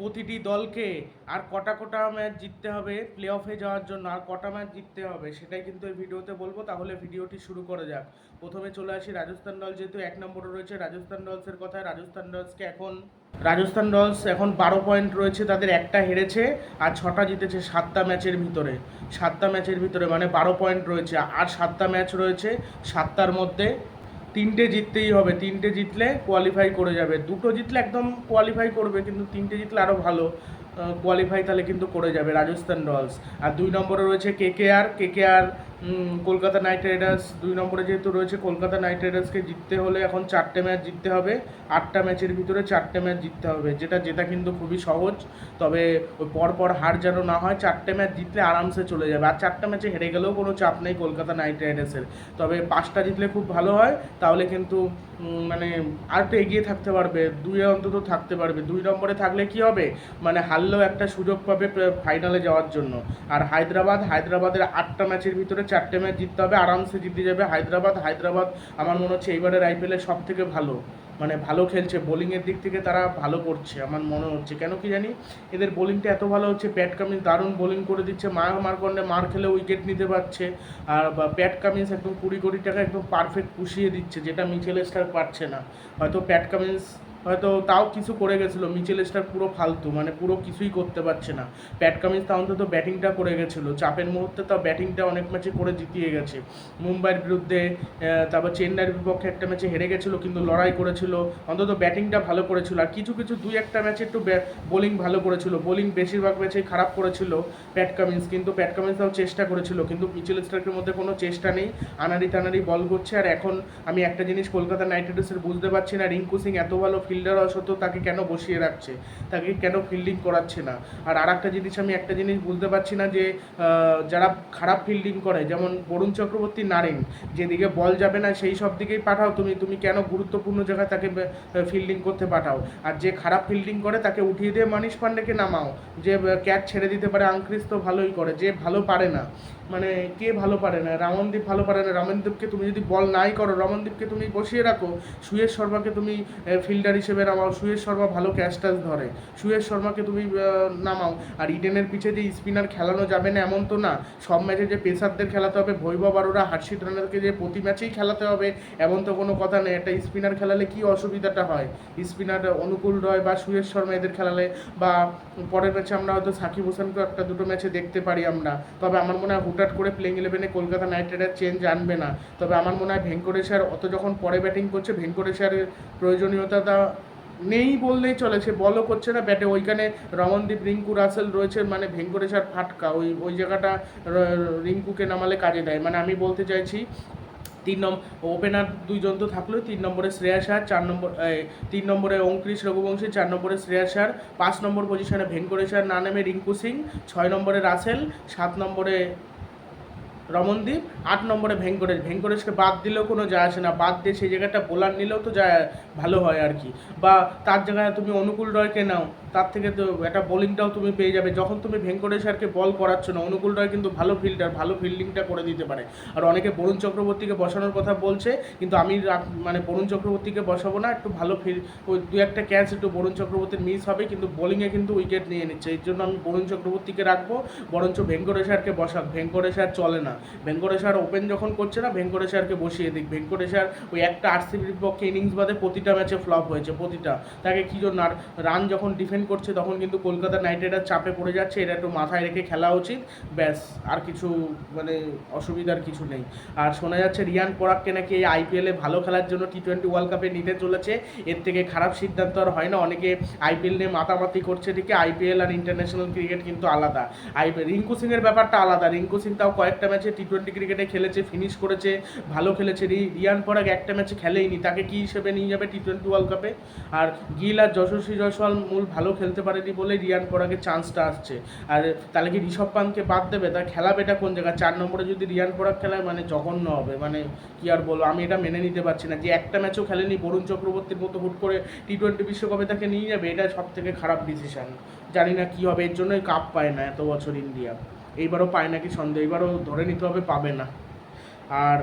প্রতিটি দলকে আর কটা কটা ম্যাচ জিততে হবে প্লে অফে যাওয়ার জন্য, আর কটা ম্যাচ জিততে হবে সেটাই কিন্তু এই ভিডিওতে বলব। তাহলে ভিডিওটি শুরু করা যাক। প্রথমে চলে আসি রাজস্থান দল যেহেতু এক নম্বরে রয়েছে রাজস্থান রয়্যালসের কথায়। রাজস্থান রয়্যালসকে এখন, রাজস্থান রয়্যালস এখন বারো পয়েন্ট রয়েছে, তাদের একটা হেরেছে আর ছটা জিতেছে সাতটা ম্যাচের ভিতরে। সাতটা ম্যাচের ভিতরে মানে বারো পয়েন্ট রয়েছে। আর সাতটা ম্যাচ রয়েছে সাতটার মধ্যে। তিনটে জিততেই হবে, তিনটে জিতলে কোয়ালিফাই করে যাবে। দুটো জিতলে একদম কোয়ালিফাই করবে, কিন্তু তিনটে জিতলে আরও ভালো। কোয়ালিফাই তাহলে কিন্তু করে যাবে রাজস্থান রয়্যালস। আর দুই নম্বরে রয়েছে K K R K K R Kolkata Knight Riders. দুই নম্বরে যেহেতু রয়েছে কলকাতা নাইট রাইডার্সকে জিততে হলে এখন চারটে ম্যাচ জিততে হবে। আটটা ম্যাচের ভিতরে চারটে ম্যাচ জিততে হবে। যেটা যেটা কিন্তু খুবই সহজ। তবে ওই পরপর হার যেন না হয়, চারটে ম্যাচ জিতলে আরামসে চলে যাবে। আর চারটে ম্যাচে হেরে গেলেও কোনো চাপ নেই কলকাতা নাইট রাইডার্সের। তবে পাঁচটা জিতলে খুব ভালো হয়। তাহলে কিন্তু মানে আর একটু এগিয়ে থাকতে পারবে, দুই অন্তত থাকতে পারবে। দুই নম্বরে থাকলে কি হবে? মানে হারলেও একটা সুযোগ পাবে ফাইনালে যাওয়ার জন্য। আর হায়দ্রাবাদ, হায়দ্রাবাদের আটটা ম্যাচের ভিতরে চারটে ম্যাচ জিততে হবে, আরামসে জিতে যাবে। হায়দ্রাবাদ হায়দ্রাবাদ, আমার মনে হচ্ছে এইবারের আইপিএলের সব থেকে ভালো। মানে ভালো খেলছে বোলিংয়ের দিক থেকে তারা ভালো করছে, আমার মনে হচ্ছে। কেন কি জানি, এদের বোলিংটা এত ভালো হচ্ছে প্যাট কামিন্স দারুণ বোলিং করে দিচ্ছে মায়া মারকণ্ডে মার খেলে উইকেট নিতে পারছে, আর প্যাট কামিন্স একদম কুড়ি কোটি টাকা একদম পারফেক্ট পুষিয়ে দিচ্ছে, যেটা মিচেল স্টার পারছে না। হয়তো প্যাট কামিন্স হয়তো তাও কিছু করে গেছিল। মিচেল স্টার পুরো ফালতু মানে পুরো কিছুই করতে পারছে না। প্যাট কামিন্স তা অন্তত ব্যাটিংটা করে গেছিল। চাপের মুহূর্তে তাও ব্যাটিংটা অনেক ম্যাচে করে জিতিয়ে গেছে। মুম্বাইয়ের বিরুদ্ধে তারপর চেন্নাইয়ের বিপক্ষে একটা ম্যাচে হেরে গেছিল, কিন্তু লড়াই করেছিল। অন্তত ব্যাটিংটা ভালো করেছিল। আর কিছু কিছু দুই একটা ম্যাচে একটু বোলিং ভালো করেছিল। বোলিং বেশিরভাগ ম্যাচেই খারাপ করেছিল প্যাট কামিন্স, কিন্তু প্যাট কামিন্স তাও চেষ্টা করেছিল, কিন্তু মিচেল স্টার্কের মধ্যে কোনো চেষ্টা নেই। আনাড়ি টানাড়ি বল করছে আর এখন আমি একটা জিনিস কলকাতা নাইট রাইডার্সের বুঝতে পারছি না। রিঙ্কু সিং এত ভালো ফিল্ডার সত্ত্বেও তাকে কেন বসিয়ে রাখছে? তাকে কেন ফিল্ডিং করাচ্ছে না? আর আর একটা জিনিস আমি একটা জিনিস বুঝতে পারছি না যে যারা খারাপ ফিল্ডিং করে, যেমন বরুণ চক্রবর্তী নারেন, যেদিকে বল যাবে না, সেই সব দিকেই পাঠাও। তুমি তুমি কেন গুরুত্বপূর্ণ জায়গায় তাকে ফিল্ডিং করতে পাঠাও? আর যে খারাপ ফিল্ডিং করে, তাকে উঠিয়ে দিয়ে মানিশ পান্ডেকে নামাও। যে ক্যাচ ছেড়ে দিতে পারে আংক্রিস তো ভালোই করে। যে ভালো পারে না মানে কে ভালো পারে না? রামনদীপ ভালো পারে না? রামনদীপকে তুমি যদি বল নাই করো, রমনদীপকে তুমি বসিয়ে রাখো, সুয়েশ শর্মাকে তুমি ফিল্ডার হিসেবে নামাও, সুয়েশ শর্মা ভালো ক্যাচ ট্যাচ ধরে। সুয়েশ শর্মাকে তুমি নামাও। আর ইডেনের পিছে যে স্পিনার খেলানো যাবে না, এমন তো না। সব ম্যাচে যে পেসারদের খেলাতে হবে, ভৈভব আরোরা হার্ষিত রানারকে যে প্রতি ম্যাচেই খেলাতে হবে, এমন তো কোনো কথা নেই। একটা স্পিনার খেলালে কি অসুবিধাটা হয়? স্পিনার অনুকূল রয় বা সুয়েশ শর্মা এদের খেলালে? বা পরের ম্যাচে আমরা হয়তো সাকিব হোসেনকে একটা দুটো ম্যাচে দেখতে পারি আমরা। তবে আমার মনে হয় হুটহাট করে প্লেইং ইলেভেনে কলকাতা নাইট রাইডার চেঞ্জ আনবে না। তবে আমার মনে হয় ভেঙ্কটেশ্বর অত যখন পরে ব্যাটিং করছে, ভেঙ্কটেশ্বরের প্রয়োজনীয়তা নেই বললেই চলে, সে বলও করছে না। ব্যাটে ওইখানে রমনদীপ, রিঙ্কু রাসেল রয়েছে মানে ভেঙ্কটেশ্বর ফাটকা। ওই ওই জায়গাটা রিঙ্কুকে নামালে কাজে দেয়। মানে আমি বলতে চাইছি, তিন নম্বর ওপেনার দুইজন তো থাকল, তিন নম্বরে শ্রেয়াস আর চার নম্বর তিন নম্বরে অঙ্কুরিশ রঘুবংশী, চার নম্বরে শ্রেয়াস আর পাঁচ নম্বর পজিশনে ভেঙ্কটেশ্বর, না নেমে রিঙ্কু সিং, ছয় নম্বরে রাসেল, সাত নম্বরে রমনদীপ আট নম্বরে ভেঙ্কটেশ। ভেঙ্কটেশকে বাদ দিলেও কোনো যায় আসে না। বাদ দিয়ে সেই জায়গাটা বোলার নিলেও তো যায়, ভালো হয় আর কি। বা তার জায়গায় তুমি অনুকূল রয়কে নাও। তার থেকে তো একটা বোলিংটাও তুমি পেয়ে যাবে। যখন তুমি ভেঙ্কটেশ্বরকে বল করাচ্ছ না, অনুকূল রয় কিন্তু ভালো ফিল্ডার, ভালো ফিল্ডিংটা করে দিতে পারে। আর অনেকে বরুণ চক্রবর্তীকে বসানোর কথা বলছে, কিন্তু আমি মানে বরুণ চক্রবর্তীকে বসাবো না। একটু ভালো ফিল ওই দু একটা ক্যাচ একটু বরুণ চক্রবর্তীর মিস হবে, কিন্তু বোলিংয়ে কিন্তু উইকেট নিয়ে নিচ্ছে। এর জন্য আমি বরুণ চক্রবর্তীকে রাখব, বরঞ্চ ভেঙ্কটেশ্বরকে বসাক। ভেঙ্কটেশ্বর চলে না। ভেঙ্কটেশ্বর ওপেন যখন করছে না, ভেঙ্কটেশ্বরকে বসিয়ে দিক। ভেঙ্কটেশ্বর ওই একটা আরসিবির বিপক্ষে ইনিংস বাদে প্রতিটা ম্যাচে ফ্লপ হয়েছে, প্রতিটা। তাকে কি জন্য? আর রান যখন ডিফেন্ড করছে, তখন কিন্তু কলকাতা নাইট রাইডার চাপে পড়ে যাচ্ছে এটা একটু মাথায় রেখে খেলা উচিত। ব্যাস, আর কিছু মানে অসুবিধার কিছু নেই। আর শোনা যাচ্ছে রিয়ান পরাগকে নাকি এই আইপিএলে ভালো খেলার জন্য টি টোয়েন্টি ওয়ার্ল্ড কাপে নিতে চলেছে। এর থেকে খারাপ সিদ্ধান্ত আর হয় না, অনেকে আইপিএল নিয়ে মাতামাতি করছে ঠিকই আইপিএল আর ইন্টারন্যাশনাল ক্রিকেট কিন্তু আলাদা। আইপিএল রিঙ্কু সিংয়ের ব্যাপারটা আলাদা। রিঙ্কু সিং তাও কয়েকটা ম্যাচে টি টোয়েন্টি ক্রিকেটে খেলেছে ফিনিশ করেছে, ভালো খেলেছে। রিয়ান পরাগ একটা ম্যাচে খেলেইনি, তাকে কি হিসেবে নিয়ে যাবে টি টোয়েন্টি ওয়ার্ল্ড কাপে আর গিল আর যশস্বী জয়সওয়াল মূল ভালো খেলতে পারেনি বলে রিয়ান পরাগের চান্সটা আসছে। আর তাহলে কি ঋষভ পান্তকে বাদ দেবে? তা খেলাবে এটা কোন জায়গায়? চার নম্বরে যদি রিয়ান পরাগ খেলায় মানে জঘন্য হবে। মানে কি আর বলব, আমি এটা মেনে নিতে পারছি না। যে একটা ম্যাচও খেলেনি, বরুণ চক্রবর্তীর মতো হুট করে টি টোয়েন্টি বিশ্বকাপে তাকে নিয়ে যাবে, এটা সব থেকে খারাপ ডিসিশন জানি না কি হবে, এর জন্যই কাপ পায় না এত বছর ইন্ডিয়া এইবারও পায় নাকি সন্দেহ এবারও ধরে নিতে হবে, পাবে না। আর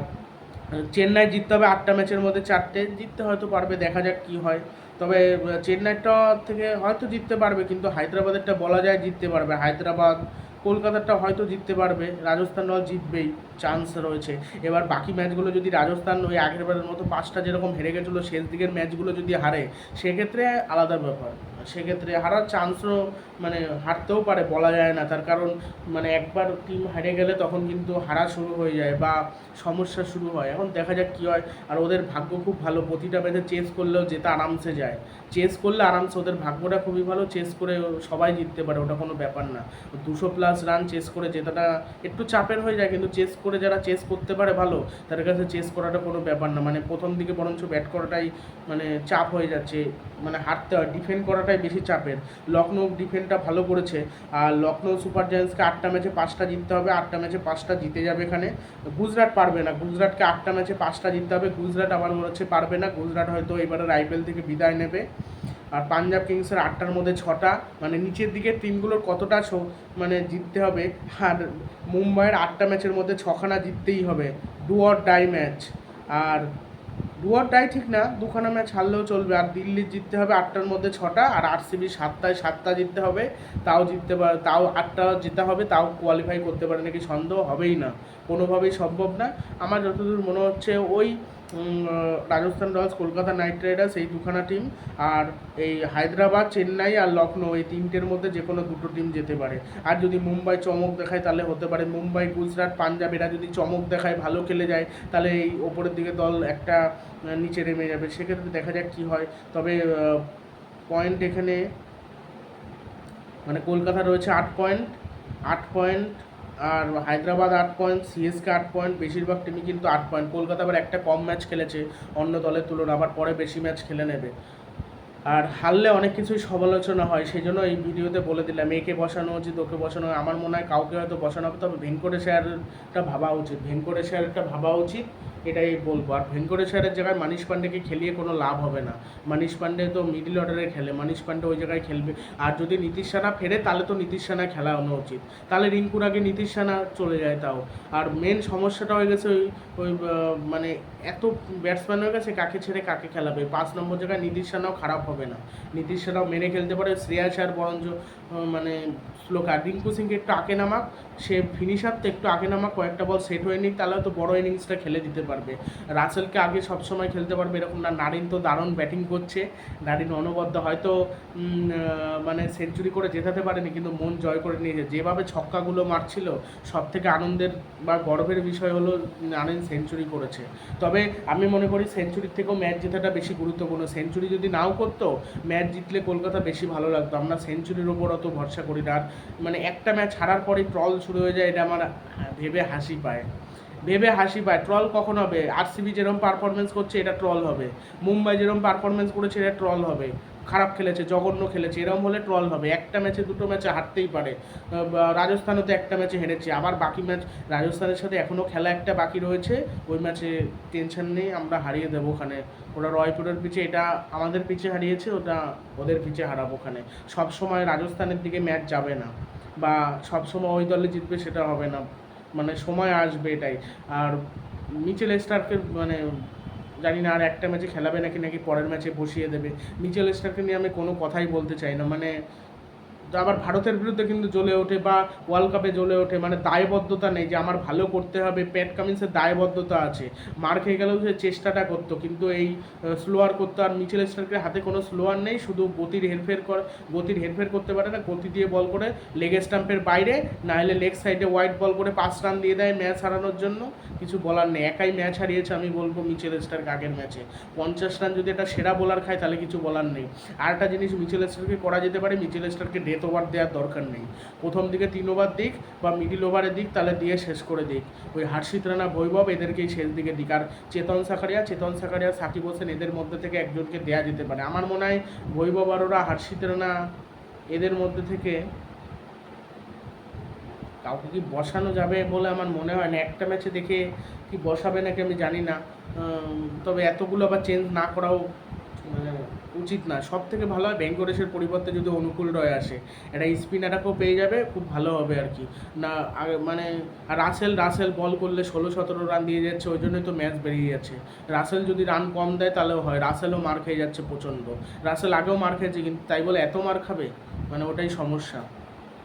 চেন্নাই জিততে হবে আটটা ম্যাচের মধ্যে চারটে, জিততে হয়তো পারবে, দেখা যাক কি হয়। তবে চেন্নাইটা থেকে হয়তো জিততে পারবে, কিন্তু হায়দ্রাবাদেরটা বলা যায় জিততে পারবে। হায়দ্রাবাদ কলকাতারটা হয়তো জিততে পারবে। রাজস্থান রয়্যাল জিতবেই চান্স রয়েছে। এবার বাকি ম্যাচগুলো যদি রাজস্থান ওই আগেরবারের মতো পাঁচটা যেরকম হেরে গেছিল, শেষ দিকের ম্যাচগুলো যদি হারে, সেক্ষেত্রে আলাদা ব্যাপার। সেক্ষেত্রে হারার চান্সও মানে হারতেও পারে, বলা যায় না। তার কারণ মানে একবার টিম হেরে গেলে তখন কিন্তু হারা শুরু হয়ে যায় বা সমস্যা শুরু হয়। এখন দেখা যাক কী হয়। আর ওদের ভাগ্য খুব ভালো। প্রতিটা ম্যাচে চেস করলেও যেতে আরামসে যায়। চেস করলে আরামসে ওদের ভাগ্যটা খুবই ভালো। চেস করে সবাই জিততে পারে, ওটা কোনো ব্যাপার না। দুশো প্লাস রান চেস করে জেতাটা একটু চাপের হয়ে যায়, কিন্তু চেস করে যারা চেস করতে পারে ভালো, তাদের কাছে চেস করাটা কোনো ব্যাপার না। মানে প্রথম দিকে বরঞ্চ ব্যাট করাটাই মানে চাপ হয়ে যাচ্ছে। মানে হারতে হয় ডিফেন্ড করাটাই বেশি চাপের। লখনৌ ডিফেন্ডটা ভালো করেছে। আর লখনৌ সুপার জায়ান্টসকে আটটা ম্যাচে পাঁচটা জিততে হবে, আটটা ম্যাচে পাঁচটা জিতে যাবে এখানে। গুজরাট পারবে না, গুজরাটকে আটটা ম্যাচে পাঁচটা জিততে হবে। গুজরাট আমার মনে হচ্ছে পারবে না, গুজরাট হয়তো এবারের আইপিএল থেকে বিদায় নেবে। আর পাঞ্জাব কিংসের আটটার মধ্যে ছটা মানে নিচের দিকের টিমগুলোর কতটা মানে জিততে হবে, আর মুম্বাইয়ের আটটা ম্যাচের মধ্যে ছখানা জিততেই হবে। ডু অর ডাই ম্যাচ আর ডু অর ডাই ঠিক না, দুখানা ম্যাচ হারলেও চলবে। আর দিল্লির জিততে হবে আটটার মধ্যে ছটা, আর আর আরসিবি সাতটায় সাতটা জিততে হবে। তাও জিততে পারে তাও আটটা জিতে হবে, তাও কোয়ালিফাই করতে পারে নাকি সন্দেহ হবেই না। কোনোভাবেই সম্ভব না। আমার যতদূর মনে হচ্ছে, ওই Rajasthan Royals, Kolkata Knight Riders, এই দুখানা টিম আর এই হায়দ্রাবাদ, চেন্নাই আর লখনৌ, এই তিনটের মধ্যে যে কোনো দুটো টিম যেতে পারে। আর যদি মুম্বাই চমক দেখায়, তাহলে হতে পারে মুম্বাই, গুজরাট, পাঞ্জাব, এরা যদি চমক দেখায়, ভালো খেলে যায়, তাহলে এই ওপরের দিকে দল একটা নিচে নেমে যাবে। সেক্ষেত্রে দেখা যাক কী হয়। তবে পয়েন্ট এখানে মানে কলকাতা রয়েছে আট পয়েন্ট আট পয়েন্ট আর হায়দ্রাবাদ আট পয়েন্ট সিএসকে আট পয়েন্ট বেশিরভাগ টিমই কিন্তু আট পয়েন্ট কলকাতা আবার একটা কম ম্যাচ খেলেছে অন্য দলের তুলনায়, আবার পরে বেশি ম্যাচ খেলে নেবে। আর হারলে অনেক কিছুই সমালোচনা হয় সেই জন্য এই ভিডিওতে বলে দিলাম, একে বসানো উচিত, ওকে বসানো আমার মনে হয় কাউকে হয়তো বসানো হবে, তবে ভেঙ্কটেশ্বরটা ভাবা উচিত। ভেঙ্কটেশ্বরটা ভাবা উচিত এটাই বলব। আর ভেঙ্কটেশ্বরের জায়গায় মানিশ পান্ডেকে খেলিয়ে কোনো লাভ হবে না। মানিশ পান্ডে তো মিডিল অর্ডারে খেলে, মানিশ পান্ডে ওই জায়গায় খেলবে। আর যদি নীতিশ রানা ফেরে, তাহলে তো নীতিশ রানা খেলানো উচিত। তাহলে রিঙ্কুর আগে নীতিশ রানা চলে যায় তাও। আর মেন সমস্যাটা হয়ে গেছে ওই ওই মানে এত ব্যাটসম্যান হয়ে গেছে কাকে ছেড়ে কাকে খেলাবে। পাঁচ নম্বর জায়গায় নীতিশ রানাও খারাপ হবে না। নীতিশ রানাও মেরে খেলতে পারে, শ্রেয়াস আর বরঞ্চ মানে স্লোকার রিঙ্কু সিংকে একটু আঁকে নামাক। সে ফিনিশার তো একটু আঁকে নামাক, কয়েকটা বল সেট হয়ে নিক, তাহলে হয়তো বড় ইনিংসটা খেলে দিতে পারবে। রাসেলকে আগে সবসময় খেলতে পারবে, এরকম না, নারিন তো দারুণ ব্যাটিং করছে। নারিন অনবদ্য, হয়তো মানে সেঞ্চুরি করে জেতাতে পারেনি, কিন্তু মন জয় করে নিয়েছে। যেভাবে ছক্কাগুলো মারছিল সব থেকে আনন্দের বা গর্বের বিষয় হলো, নারিন সেঞ্চুরি করেছে। তবে আমি মনে করি সেঞ্চুরির থেকেও ম্যাচ জেতাটা বেশি গুরুত্বপূর্ণ। সেঞ্চুরি যদি নাও করতো ম্যাচ জিতলে কলকাতা বেশি ভালো লাগতো। আমরা সেঞ্চুরির ওপর অত ভরসা করি না। মানে একটা ম্যাচ হারার পরে ট্রল শুরু হয়ে যায়, এটা আমার ভেবে হাসি পায়। ভেবে হাসি পায়। ট্রল কখন হবে? আরসিবি যেরকম পারফরমেন্স করছে, এটা ট্রল হবে। মুম্বাই যেরকম পারফরমেন্স করেছে, এটা ট্রল হবে। খারাপ খেলেছে, জঘন্য খেলেছে এরকম হলে ট্রল হবে। একটা ম্যাচে দুটো ম্যাচে হারতেই পারে। রাজস্থানও তো একটা ম্যাচে হেরেছে, আবার বাকি ম্যাচ রাজস্থানের সাথে এখনও খেলা একটা বাকি রয়েছে, ওই ম্যাচে টেনশন নেই, আমরা হারিয়ে দেবো ওখানে। ওরা রয়পুরের পিচে এটা আমাদের পিচে হারিয়েছে, ওটা ওদের পিচে হারাবো ওখানে। সব সময় রাজস্থানের দিকে ম্যাচ যাবে না, বা সব সময় ওই দলে জিতবে সেটা হবে না। মানে সময় আসবে এটাই। আর মিচেল স্টারকে মানে জানি না আর একটা ম্যাচে খেলাবে নাকি নাকি পরের ম্যাচে বসিয়ে দেবে। মিচেল স্টারকে নিয়ে আমি কোনো কথাই বলতে চাই না। মানে আবার ভারতের বিরুদ্ধে কিন্তু জ্বলে ওঠে বা ওয়ার্ল্ড কাপে জ্বলে ওঠে মানে দায়বদ্ধতা নেই যে আমার ভালো করতে হবে প্যাট কামিন্সের দায়বদ্ধতা আছে। মার খেয়ে গেলেও সে চেষ্টাটা করতো, কিন্তু এই স্লোয়ার করতো, আর মিচেল স্টারকে হাতে কোনো স্লোয়ার নেই, শুধু গতির হেরফের কর, গতির হেরফের করতে পারে না, গতি দিয়ে বল করে লেগ স্টাম্পের বাইরে না হলে লেগ সাইডে হোয়াইট বল করে পাঁচ রান দিয়ে দেয় ম্যাচ হারানোর জন্য। কিছু বলার নেই, একাই ম্যাচ হারিয়েছে আমি বলব মিচেল স্টার্ক আগের ম্যাচে। পঞ্চাশ রান যদি একটা সেরা বোলার খায়, তাহলে কিছু বলার নেই। আর একটা জিনিস মিচেল স্টারকে করা যেতে পারে মিচেল স্টারকে ডেথ ওভার দেওয়ার দরকার নেই। প্রথম দিকে তিন ওভার দিক বা মিডিল ওভারে দিক তাহলে দিয়ে শেষ করে দিক। ওই হার্ষিত রানা বৈভব এদেরকেই শেষ দিকে দিক। আর চেতন সাকারিয়া চেতন সাকারিয়া সাকিব হোসেন এদের মধ্যে থেকে একজনকে দেয়া যেতে পারে। আমার মনে হয় বৈভব আরোরা হার্ষিত রানা এদের মধ্যে থেকে কাউকে কি বসানো যাবে বলে আমার মনে হয় না। একটা ম্যাচে দেখে কি বসাবে নাকি আমি জানি না। তবে এতগুলো আবার চেঞ্জ না করাও মানে উচিত না। সব থেকে ভালো হয় ভেঙ্কটেশের পরিবর্তে যদি অনুকূল রয় আসে একটা অ্যাটাকও পেয়ে যাবে, খুব ভালো হবে আর কি। না মানে রাসেল রাসেল বল করলে ষোলো, সতেরো রান দিয়ে যাচ্ছে, ওই জন্যই তো ম্যাচ বেরিয়ে যাচ্ছে। রাসেল যদি রান কম দেয়, তাহলেও হয়। রাসেলও মার খেয়ে যাচ্ছে প্রচণ্ড। রাসেল আগেও মার খেয়েছে, কিন্তু তাই বলে এত মার খাবে? মানে ওটাই সমস্যা।